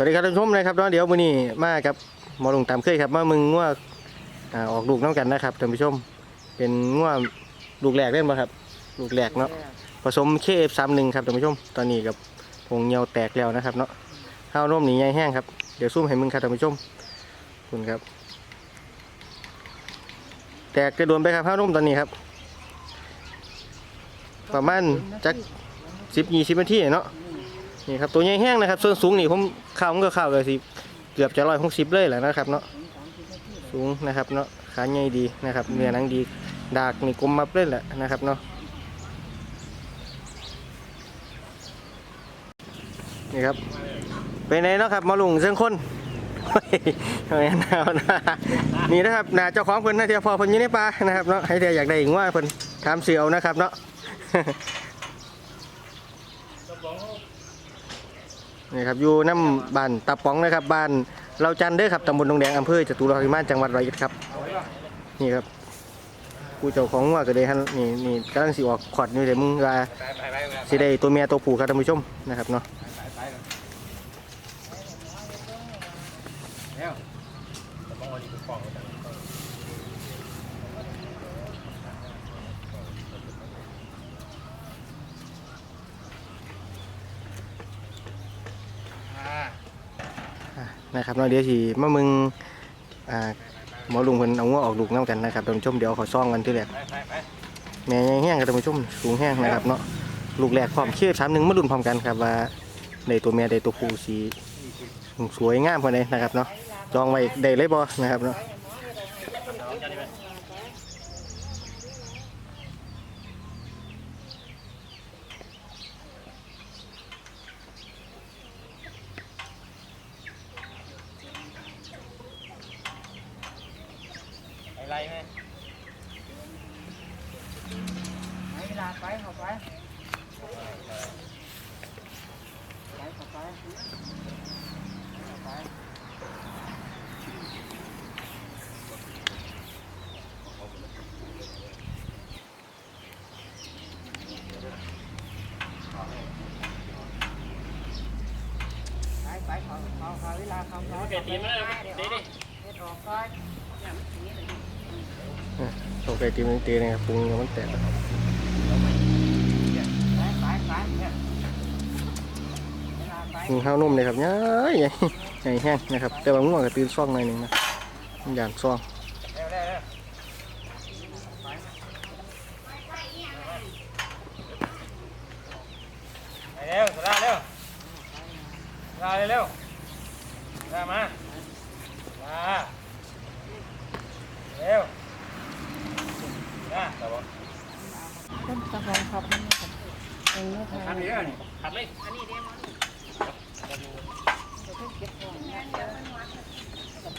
วัสดีครับท่านผู้ชมนะครับเนเดี๋ยววันนี้มากับหมอลุงตามเคยครับมามึงง่วอออกลูกน้ำกันนะครับท่านผู้ชม เป็นง่วลูกแหลกเล่นมาครับ ลูกแหลกเนาะผสมเคฟสามหนึ่งครับท่านผู้ชม ตอนนี้กับผงเงียวแตกแล้วนะครับเนาะข้าวร่มหนีใหญ่แห้งครับเดี๋ยวซุ่มให้มึงครับท่านผู้ชมขอบคุณครับ แตกกระโดนไปครับข้าวร่มตอนนี้ครับ ประมาณจักสิบยี่สิบนาทีเนาะ นี่ครับตัวใหญ่แห้งนะครับส่วนสูงนี่ผมข้าวมันก็ข้าวเลยสิเกือบจะร้อยหกสิบเลยแหละนะครับเนาะสูงนะครับเนาะขาใหญ่ดีนะครับเนื้อหนังดีดากนี่กลมมับเลยแหละนะครับเนาะนี่ครับเป็นไงเนาะครับมาลุงเส้นคนเฮ้ยหนาวนะนี่นะครับนาเจ้าของเพิ่นนะเทียพอเพิ่นอยู่ในป่านะครับเนาะให้เทียอยากได้อีกว่าเพิ่นถามเสียวนะครับเนาะ นี่ครับอยู่น้ำบ้านตาป๋องนะครับบ้านเราจันเด้อครับตำบลดงแดงอำเภอจตุรพักษ์พิมานจังหวัดร้อยเอ็ดครับนี่ครับกูเจ้าของว่าก็เลยฮันนี่นี่กำลังสิออกขอดนี่เลยมึงว่าสิได้ตัวเมียตัวผู้ครับท่านผู้ชมนะครับเนาะ นะครับเนาะเดี๋ยวทีมามึงอ่าหมอลุงเพิ่นเอางัวออกลูกน้ำกันนะครับท่านผู้ชมเดี๋ยวขอซ่องกันที่แรกแม่แห้งกับท่านผู้ชมสูงแห้งนะครับเนาะลูกแรกพร้อมเชื่อสามหนึ่งมาดุนพร้อมกันครับว่าในตัวเมียได้ตัวผู้สีสวยงามพอดีนะครับเนาะจองไว้ได้เลยบอนะครับเนาะ ไหมไปเวลาไปเข้าไปไปเข้าไปเข้าไปไปไปเขาเขาเขาเวลาเขาเขา เกตีมาแล้วตีดิ เด็ดออกก่อน ไปตีมันตีนะครับปรุงยังมันแตกไปไปไปเนี่ยเวลาไปมีข้าวนุ่มเลยครับใหญ่ใหญ่ใหญ่แห้งนะครับ แต่ว่าง่วงก็ตื่นซ่องหน่อยหนึงนะมันอย่างซ่อง เร็วเร็วเร็วไปเร็วสุดาเร็วสุดาเร็วเร็วสุดามามาเร็วนะแต่ว่า ต้นตะไคร้ครับมันครับเองไม่ทาน ทำเยอะนี่ขัดเลย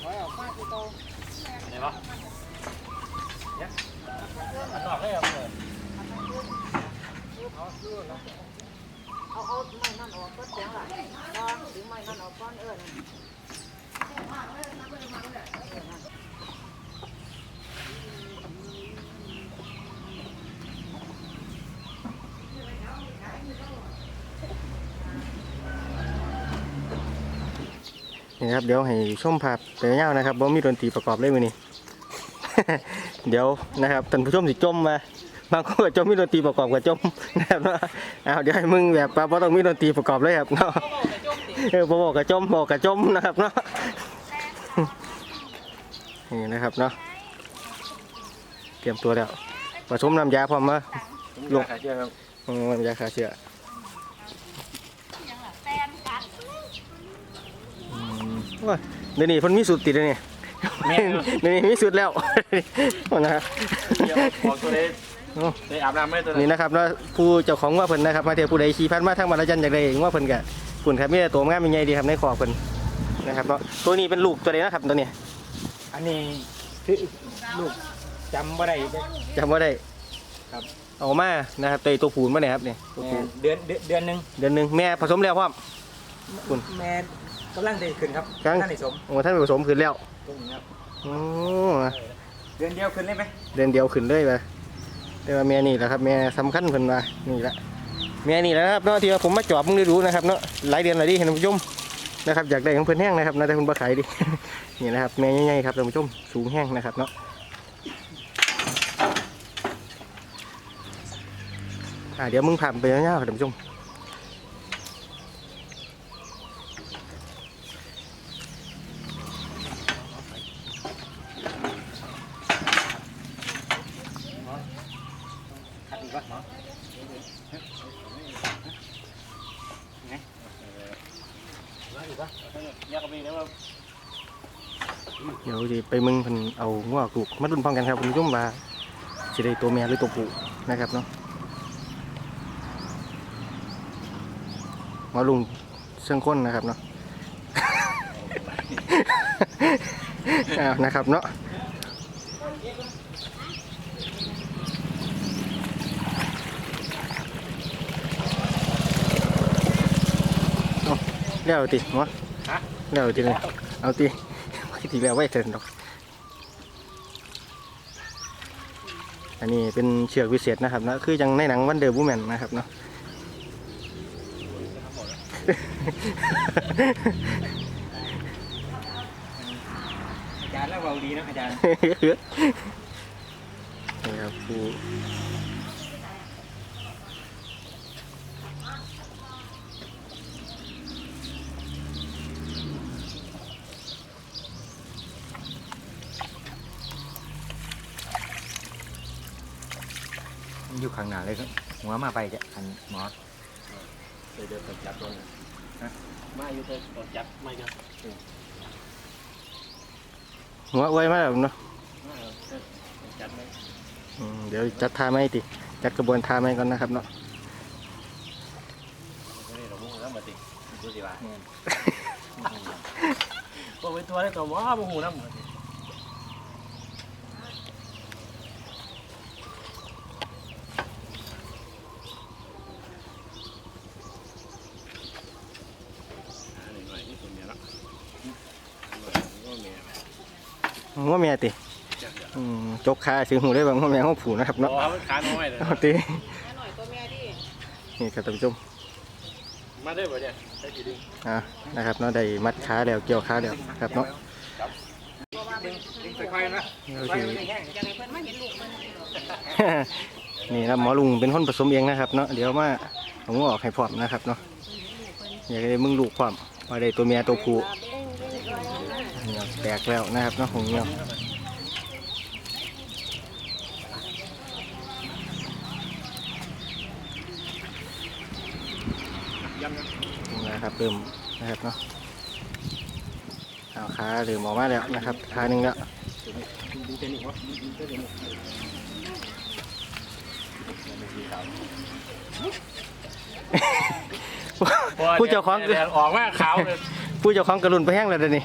ถอยออกมาที่โต ไหนวะเนี่ยอันนอกเลยครับเปิด เอาเอาไม้นั่นออกก็เสียงหลังก็ถึงไม้ นั่นออกก้อนเอิญนี่ครับเดี๋ยวให้ชมภาพไปยานะครับบ่มีดนตรีประกอบเลยมื้อนี้ เดี๋ยวนะครับท่านผู้ชมสิจมมาบางคนก็จมมีดนตรีประกอบกับจมนะครับเนาะเอาเดี๋ยวให้มึงแบบว่าบ่ต้องมีดนตรีประกอบเลยครับเนาะ เออบ่บอกกับจมบอกกับจมนะครับเนาะนี่นะครับเนาะเตรียมตัวแล้วผสมน้ำยาพร้อมมาลงขาเชือกครับอืมน้ำยาฆ่าเชื้ออืมว่าเดี๋ยวนี้เพิ่นมีสูตรติดแล้วนี่แม่เดี๋ยวนี้มีสูตรแล้วนะครับเดี๋ยวบอกตัวเลยเลยอาบน้ำไม่ตัวนี่นะครับเนาะผู้เจ้าของว่าเพิ่นนะครับ มาเที่ยวผู้ใดขี่พันมาทางบรรจันจากใดว่าเพิ่นกะ ปุ่นครับมีแต่ตัวงามเป็นใหญ่ดีครับในคอเพิ่นนะครับเนาะตัวนี้เป็นลูกตัวใดนะครับตัวนี้อันนี้คือลูกจำบ่ได้จำว่าได้ครับ เอามานะครับตัวตัวผูนมาเนี่ยครับเนี่ยตัวผูนเดือนเดือนเดือนหนึ่งเดือนหนึงแม่ผสมแล้วพร้อม คุณ แม่กำลังได้ขึ้นครับกำลัง ท่านได้สมโอ้ท่านผสมขึ้นแล้วตรงนี้ครับโอ้เดือนเดียวขึ้นเลยไหมเดือนเดียวขึ้นเลยไปแต่ว่าแม่นี่แหละครับแม่สำคัญเพิ่นว่านี่แหละ แม่นี่แหละนะครับเนาะที่ว่าผมมาจอบมึงได้รู้นะครับเนาะหลายเดือนหลายดีเห็นผู้ชมนะครับอยากได้ของเพื่อนแห้งนะครับนะแต่เพิ่นบ่ขายดิ นี่นะครับแม่ใหญ่ๆครับท่านผู้ชมสูงแห้งนะครับเนาะอ่าเดี๋ยวมึงผ่านไปยาวๆครับท่านผู้ชม ขัดอีกวะหมอไงมาอีกวะอยาก เดี๋ยวสิไปมึงพิ่นเอางัวลูกมาดุนพร้อมกันครับท่านผู้ชมว่าสิได้ตัวแม่หรือตัวผู้นะครับเนาะมาลุงเชิงค้นนะครับเนาะอ้าวนะครับเนาะเอาแล้วติหัว แล้วติเลยเอาติไม่ทีแล้วไว้เถินดอก อันนี้เป็นเชือกวิเศษนะครับนะคือยังในหนังวันเดอร์บูแมนนะครับเนาะอาจารย์แล้วเบาดีนะอาจารย์นี่ครับครู ข้างหน้าเลยครับหัวมาไปจะอันหมอเดี๋ยวเดี๋ยวจับตัวมาอยู่เถอะจับไม่กันหัวไว้มาแล้วเนาะจับไหมอืมเดี๋ยวจัดท่าไม่ติจัดกระบวนท่าไม่ก่อนนะครับเนาะไม่ได้เรามุ่งแล้วมาติดูสิว่าก็เป็นตัวได้ตัวว้าบุหูน้ำมาติหน่อยนี่ตัวเมียละก็เมีย หัวเมียติอืมจกขาถึงหูได้บางหัวเมียหัวผูนะครับเนาะเนาะมันขาน้อยเลยเอาติแม่หน่อยตัวแม่ดินี่ครับท่านผู้ชมมาได้ป่ะเนี่ยได้กี่ดึงอ่านะครับเนาะได้มัดขาแล้วเกี่ยวขาแล้วครับเนาะเพราะว่ามันดึงค่อยๆนะเดี๋ยวค่อยสิๆไม่แห้งจะให้เพิ่นมาเห็นลูกมันนี่นะหมอลุงเป็นคนผสมเองนะครับเนาะเดี๋ยวมาเอางัวออกให้พร้อมนะครับเนาะอยากได้มึงลูกพร้อมว่าได้ตัวเมียตัวผู้นี่ครับ แตกแล้วนะครับเนาะหงเงี้ยวยำนะนี่นะครับเริ่มนะครับเนาะเอาขาเริ่มออกมาแล้วนะครับขาหนึ่งแล้วดูเจนี่วะดูเจนี่ผู้เจ้าของออกมาขาวเลย ผู้เจ้าของกระลุนไปแห้งแล้วเดี๋ยวนี้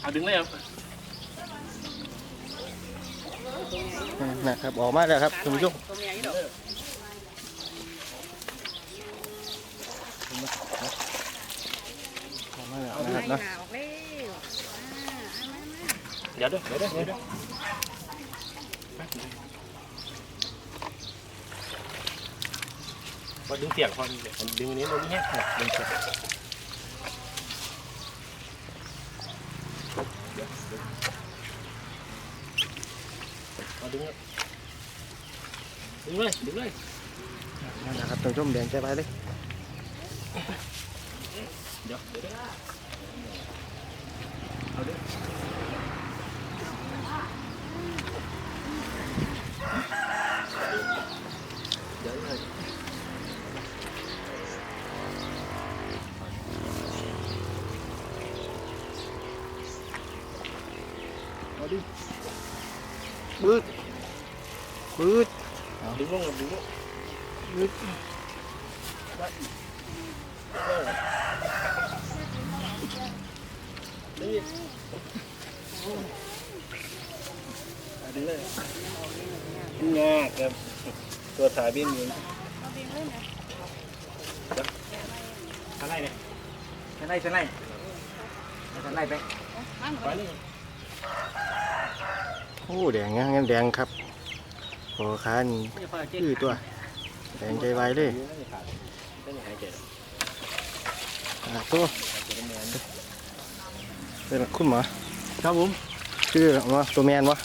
เอาดึงเลยครับนะครับออกมาแล้วครับคุณผู้ชมตัวแม่อีดอกออกมาแล้วตัวนะคแม่รับหเนาะนาออกแล้วอ่าเอามามาเดี๋ยวด้วยเดี๋ยวด้วยเดี๋ยวด้วยพอดึงเสียงพอดึงเสียงดึงอันนี้ตรงนี้แห้งดึงเสียง เอาดึงเลยดึงเลยดึงเลยนั่นนะครับท่านผู้ชมแดงใจไปเลยเดี๋ยวเดี๋ยว บืดดึงลงดึงลงบืดดึงเลยงาครับตัวสายบินอยู่เอาเบียงเลยนะทางไหนเนี่ยทางไหนทางไหนทางไหนไปไปโอ้แดงงั้นงั้นแดงครับ อ้ขานี่คือตัวแดงใจไวเลยเป็นยังไงเจ๊อ่าตัวเจ๊เป็นคุณหมอครับผมชื่อว่าตัวแมนวะ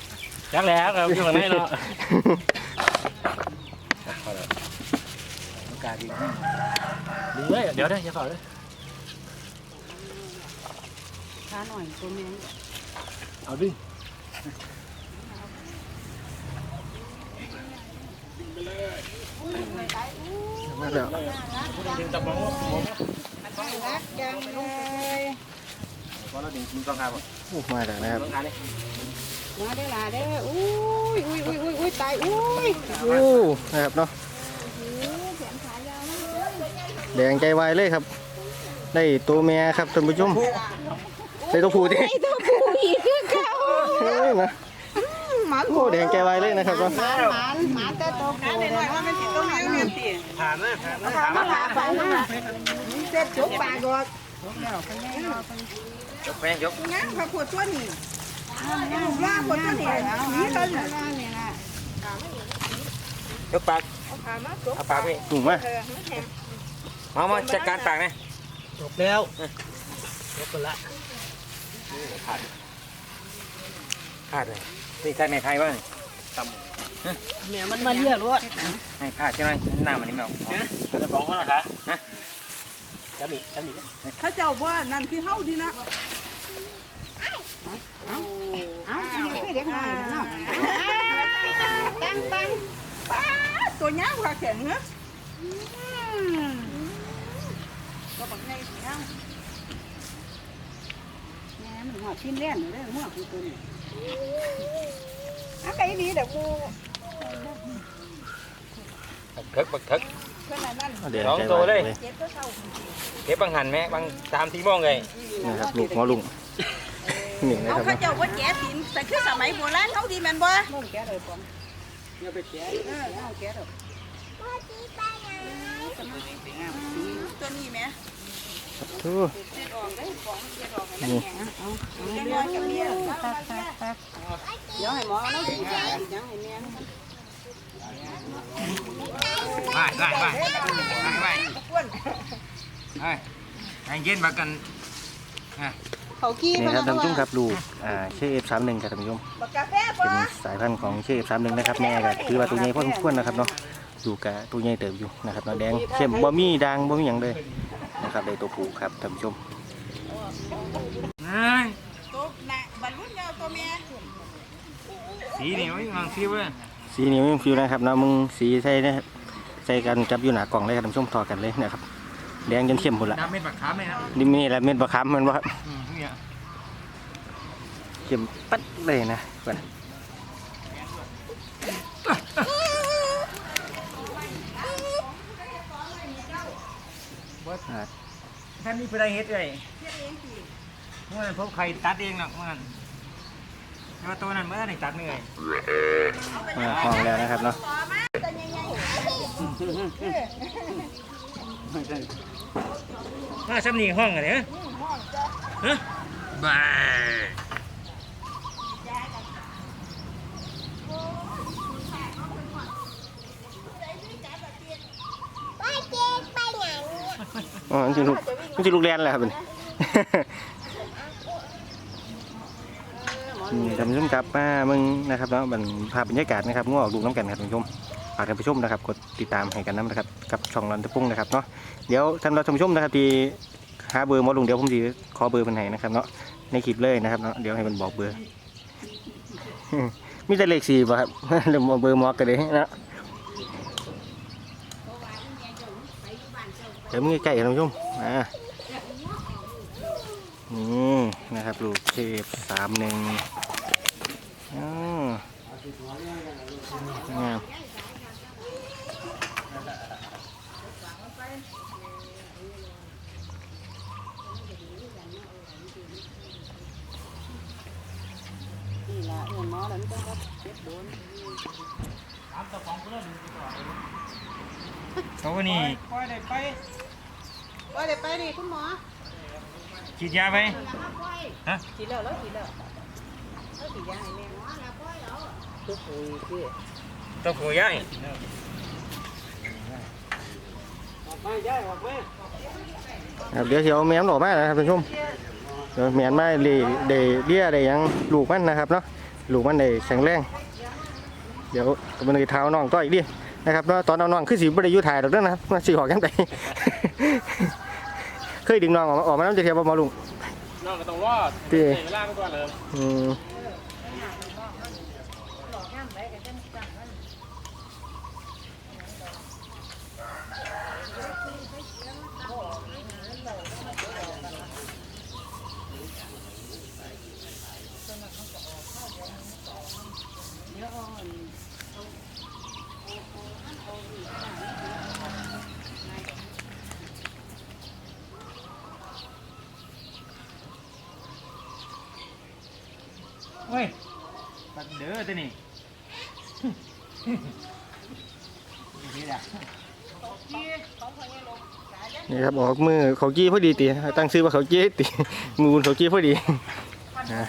จักแล้วครับอยู่ข้างในเนาะอากาศดีดึงเลยเดี๋ยวได้อย่าเฝ้าเลยขาหน่อยตัวแม่เอาดึ มาแล้วดึงตะมองรักจังเลยพอเราดึงดึงกองขาบ่โอ้มาแล้วนะครับมาได้ล่ะเด้อุ้ยอุ้ยอุ้ยอุ้ยอุ้ยตายอุ้ยโอ้นะครับเนาะแดงใจวายเลยครับ ได้ตัวแม่ครับท่านผู้ชมได้ตัวผู้ดิตัวผู้อีกคือเขา เฮ้ยนะหมาโอ้แดงใจวายเลยนะครับเนาะหมาหมาหมาแต่ตัวผู้เลยว่ามันสิต้องเลี้ยงเนี่ยผ่านนะผ่านนะถามมาถามไปนะเสร็จจบปากก่อนยกแป้งยกงั้นพระพุทธตัวนี้ว่าพุทธตัวนี้นี่เลยนี่นะยกปากเอาขามาจบเอาปากพี่ถูกไหมเออมันแข็งมามาจัดการปากนะจบแล้วยกคนละขาดขาดเลย นี่ใช่ไหมใครบ้างตำแม่มันมาเรียกรถให้ขาดใช่ไหมหน้ามันนี่ไม่ออกจะบอกเขาหรอคะฮะจะมีจะมีเขาเจ้าว่านั่นคือเฮาดีนะเอาเอาคือเด็กน้อยเนาะตั้งตั้งป้าตัวยาวกว่าแข็งเนอะก็บักในสิเฮาแม่มันหัวชิ้นแล่นอยู่เด้อหัวคือตัวนี้ อะไก่ดีเด้อกูบักเถิกบักเถิก เพิ่นนั่นเอาแดงสองใจตัววายเลยเลย เจ็บตัวเท่าเก็บบางหันไหมบางตามที่มองเลยนะครับลูกหมอลุงนี่นะเอาครับเขาเนาะเจ้าว่าแก่สินแต่คือสมัยโบราณเขาดีแม่นบ่นุ่มแกเลยปองอย่าไปแกเออเอาแกเด้อตัวนี้แหม่โได้ของเจ็ดออกนี่จังน้อยกับเมียตักตักตักเดี๋ยวให้หมอแล้วสิยังให้แม่ไปไปไปไปไปไปไอ้เย็นมากันเขาขี้นี่ครับท่านผู้ชมครับลูกอ่าเชฟสามหนึ่งครับท่านผู้ชมเป็นสายพันธุ์ของเชฟสามหนึ่งนะครับแม่ก็ถือว่าตัวใหญ่พอสมควรนะครับเนาะดูกะตัวใหญ่เติบอยู่นะครับเนาะแดงเข้มบ่มีด่างบ่มีหยังเลยนะครับได้ตัวผูครับท่านผู้ชม ตัวน่ะบรรลุยาวตัวแม่สีนี่ไม่วางฟิวเลยสีนี้ไม่มีฟิวนะครับเนาะมึงสีใส่นะครับใส่กันจับอยู่หน้ากล่องเลยครับท่านผู้ชมทอกันเลยนะครับแดงจนเข้มหมดละน้ำเม็ดบักขามไหมครับดิมีละเม็ดบะคำมันว่าอืมเนี่ยเข้มปัดเลยนะเพื่อนอ่า ท่านมีผู้ใดเฮ็ดเลยเมื่อนั้นพบใครตัดเองหรอกเมื่อนั้นแต่ว่าตัวนั้นเมื่อไหร่ตัดเหนื่อยมาห้องแล้วนะครับเนาะถ้าซ้ำนี่ห้องอะไรฮะฮะบ้าอ๋อมันจะลูกมันจะลูกแลนแหละครับนี่นี่ ท่านผู้ชมครับมามึงนะครับเนาะบรรภาพบรรยากาศนะครับง้อออกดูน้ำกันครับท่านผู้ชมฝากท่านผู้ชมนะครับกดติดตามให้กันน้ำนะครับกับช่องรันตะพุ่งนะครับเนาะเดี๋ยวท่านผู้ชมนะครับที่หาเบอร์มอลุงเดี๋ยวผมจะขอเบอร์เพิ่นให้นะครับเนาะในคลิปเลยนะครับเนาะเดี๋ยวให้มันบอกเบอร์มีแต่เลขสี่ป่ะครับเดี๋ยวเบอร์มอกันเลยนะเดี๋ยวมึงใกล้ๆท่านผู้ชมอ่านี่นะครับลูกเทพสามหนึ่ง อ๋องามนี่ล่ะเออหมอแล้วมันต้องรับเจ็บโดนเขาว่านี่ปล่อยได้ไปปล่อยได้ไปดิคุณหมอฉีดยาไปฮะฉีดแล้วแล้วฉีดแล้วแล้วฉีดยาให้แม่ แล้วทุกปุ๋ยคือตัวผู้ใหญ่ไม่ย้ายออกแม่ครับเดี๋ยวสิเชียวแมวหน่ออกมานะครับท่านผู้ชมเดี๋ยวแม่นมาเลีได้เลี้ยได้หยังลูกมันนะครับเนาะลูกมันได้แข็งแรง เดี๋ยวก็มันเลยเท้าน้องต่ออีกดินะครับเนาะตอนเอาน้องคือสิบ่ได้อยู่ถ่ายดอกเด้อนะครับมันสิออกจังไดเคยดึงน้องออกมาออกมาน้ำจะเทียบบ่หมอลุงน้องก็ต้องรอดติเวลาไปก่อนเลยอืม ฮ้ยบัดเด้อตัวนี้นี่แหละนี่ครับออกมือเขากี้พอดีตีตั้งชื่อว่าเขากี้ตีมือบุญเขากี้พอดีอะ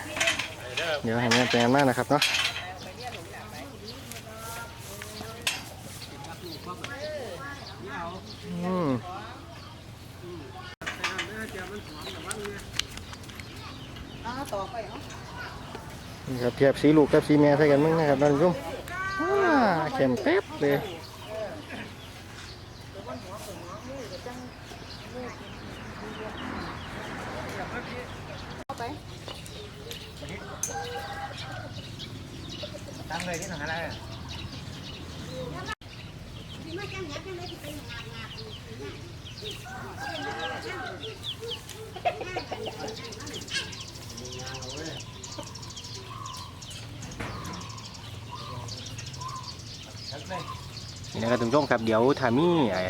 เดี๋ยวให้แม่แปลงมากนะครับเนาะอืมอ่าต่อไปเนาะ นี่ครับเทียบสีลูกกับสีแม่ใส่กันมั้งนะครับท่านผู้ชมว้าเข็มเป๊บเลย ตั้งเลยที่หนังอะไร นี่นะครับท่านผู้ชมครับ เดี๋ยวทามี่ไอ้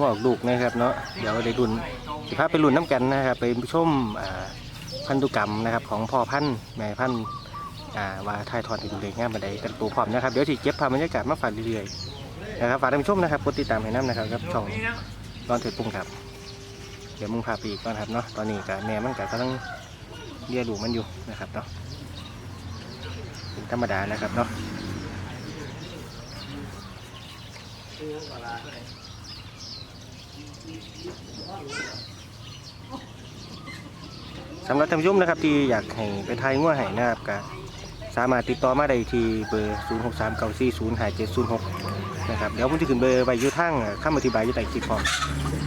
งอกลูกนะครับเนาะเดี๋ยวได้รุ่นสิพาไปรุ่นน้ำกันนะครับ ไปชมพันธุกรรมนะครับ ของพ่อพันธุ์แม่พันธุ์อ่าว่าทายทอดถึงเด็กงามบันไดกันตัวพร้อมนะครับเดี๋ยวสิเก็บภาพบรรยากาศมาฝากเรื่อยๆนะครับฝากท่านผู้ชมนะครับกดติดตามให้น้ำนะครับกับช่องร้อนเถิดปุ้งครับ เดี๋ยวมึงพาไปอีกก่อนครับเนาะตอนนี้กับแม่มันกับกำลังเลี้ยลูมันอยู่นะครับเนาะเป็นธรรมดานะครับเนาะ สำหรับท่านผู้ชมนะครับที่อยากให้ไปทายงัวให้นะครับก็สามารถติดต่อมาได้ที่เบอร์ 0 6 3 9 4 0 5 7 0 6 นะครับ เดี๋ยวผมจะขึ้นเบอร์ไว้อยู่ทางคำอธิบายอยู่ใต้คลิปพร้อม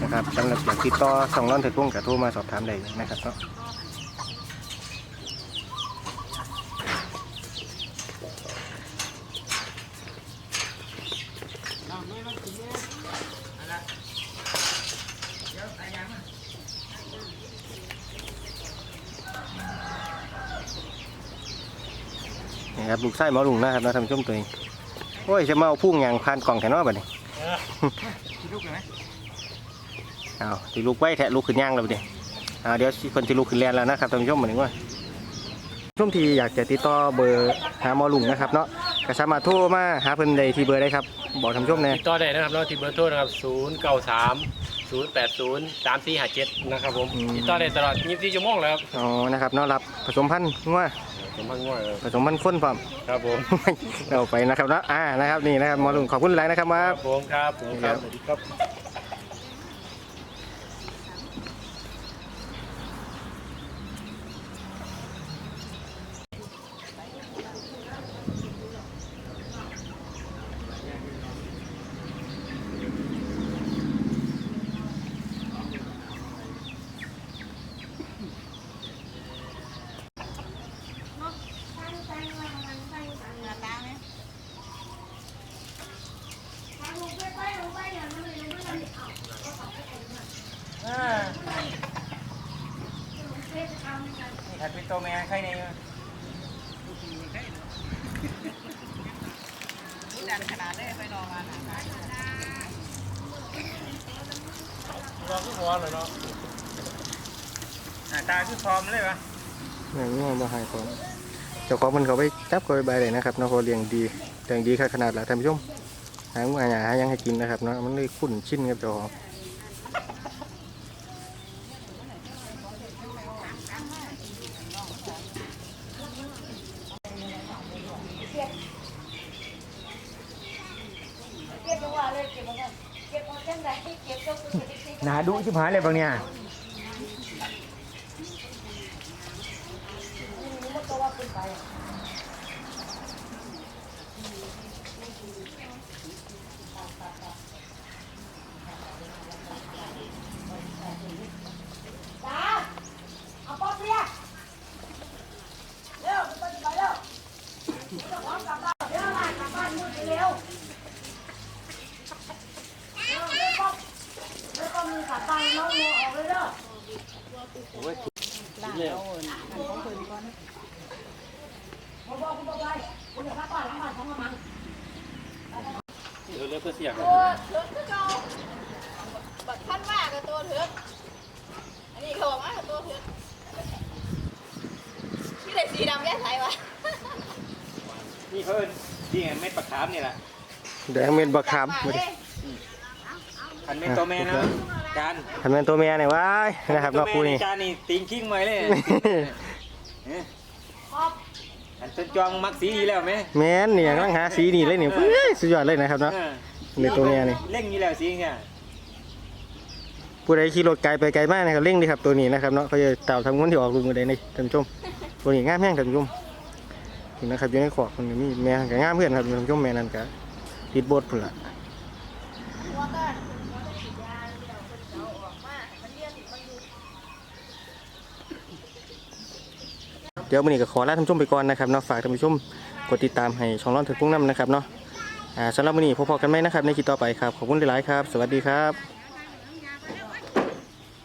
นะครับสำหรับอยากติดต่อสองร้อนเถิดพงกับโทรมาสอบถามได้นะครับเนาะ นี่ครับลูกไส้หมอลุงนะครับเนาะท่านผู้ชมตัวเองโอ้ยจะมาเอาพุ่งยางพานกล่องแถวนอบัดนี้คิดลูกเลยไหมเอาที่ลูกไว้แทะลูกขึ้นย่างแล้วบัดนี้เอาเดี๋ยวสิคนที่ลูกขึ้นแลนแล้วนะครับท่านผู้ชมเหมือนว่าผู้ชมที่อยากจะติดต่อเบอร์หาหมอลุงนะครับเนาะก็สามารถโทรมาหาเพิ่นได้ที่เบอร์ได้ครับบอกท่านผู้ชมแน่ติดต่อได้นะครับเราที่เบอร์โทรนะครับ0 9 3 0 8 0 3 4 5 7นะครับผมติดต่อได้ตลอด24ชั่วโมงแล้วครับอ๋อนะครับเนาะรับผสมพันธุ์งัว ผมพังง่วยครับผสมพันธุ์ข้นพร้อม ครับผมเอาไปนะครับเนาะอ่านะครับนี่นะครับหมอลุงขอบคุณหลายนะครับมา ครับผมครับผมครับสวัสดีครับ หน้าตาไหม นี่ถัดเป็น ตัวแม่ใครในดันขนาดเลยไปรอมาหนาเราก็หัวเลยเนาะหน้าตาคือพร้อมเลยวะอย่างนี้มาห้ก่อนเจ้าของมันเขาไปจับเขาไปใบเลยนะครับเนาะเขาเลี้ยงดีเลี้ยงดีขนาดละท่านผู้ชมหางูหาหายังให้กินนะครับเนาะมันเลยคุ้นชินกับเจ้าของ ดุชิบหายเลยบางเนี่ย โอ้ย ล่างเอาอันของเพิ่นก่อน เดี๋ยวเลือกเพื่อเสียง ตัวเถือกคือเก่าบัดท่านว่ากับตัวเถือกอันนี้เขาบอกว่ากับตัวเถือกที่ไหนสีดำแก้ไขวะ นี่เพิ่นนี่ไงเม็ดปลาคาร์ฟนี่แหละ แดงเม็ดบักขามปากเลยคันเม็ดตัวแม่นะจานคันเป็นตัวเมียเนี่ยว้ายนะครับเนาะคู่นี้จานนี่ตีนคิงไว้เลยเอ๊ะอันต้นจองมักสีดีแล้วไหมแม่นเนี่ยต้องหาสีนี่เลยเนี่ยเฮ้ยสุดยอดเลยนะครับเนาะเออในตัวเมียนี่เล่งนี่แล้วสีเนี่ยผู้ใดขี่รถไกลไปไกลมากนะครับเร่งดีครับตัวนี้นะครับเนาะเขาจะเต่าทำงานที่ออกลูกมือใดนี่ท่านผู้ชมตัวนี้งามแห้งท่านผู้ชมนี่นะครับอยู่ในขอบมันมีแม่กับงามเพื่อนครับท่านผู้ชมแม่นั่นก็ ติดบทพุ่นละหัวก็หัวก็ฉีดเดี๋ยวเอาออกมามันเลี้ยงมันอยู่เดี๋ยววันนี้ก็ขอลาท่านผู้ชมไปก่อนนะครับเนาะฝากท่านผู้ชมกดติดตามให้ช่องร้อนถึงพุ่งน้ำนะครับเนาะอ่าสำหรับวันนี้พบกันไหมนะครับในคลิปต่อไปครับ ขอบคุณหลายๆครับ สวัสดีครับ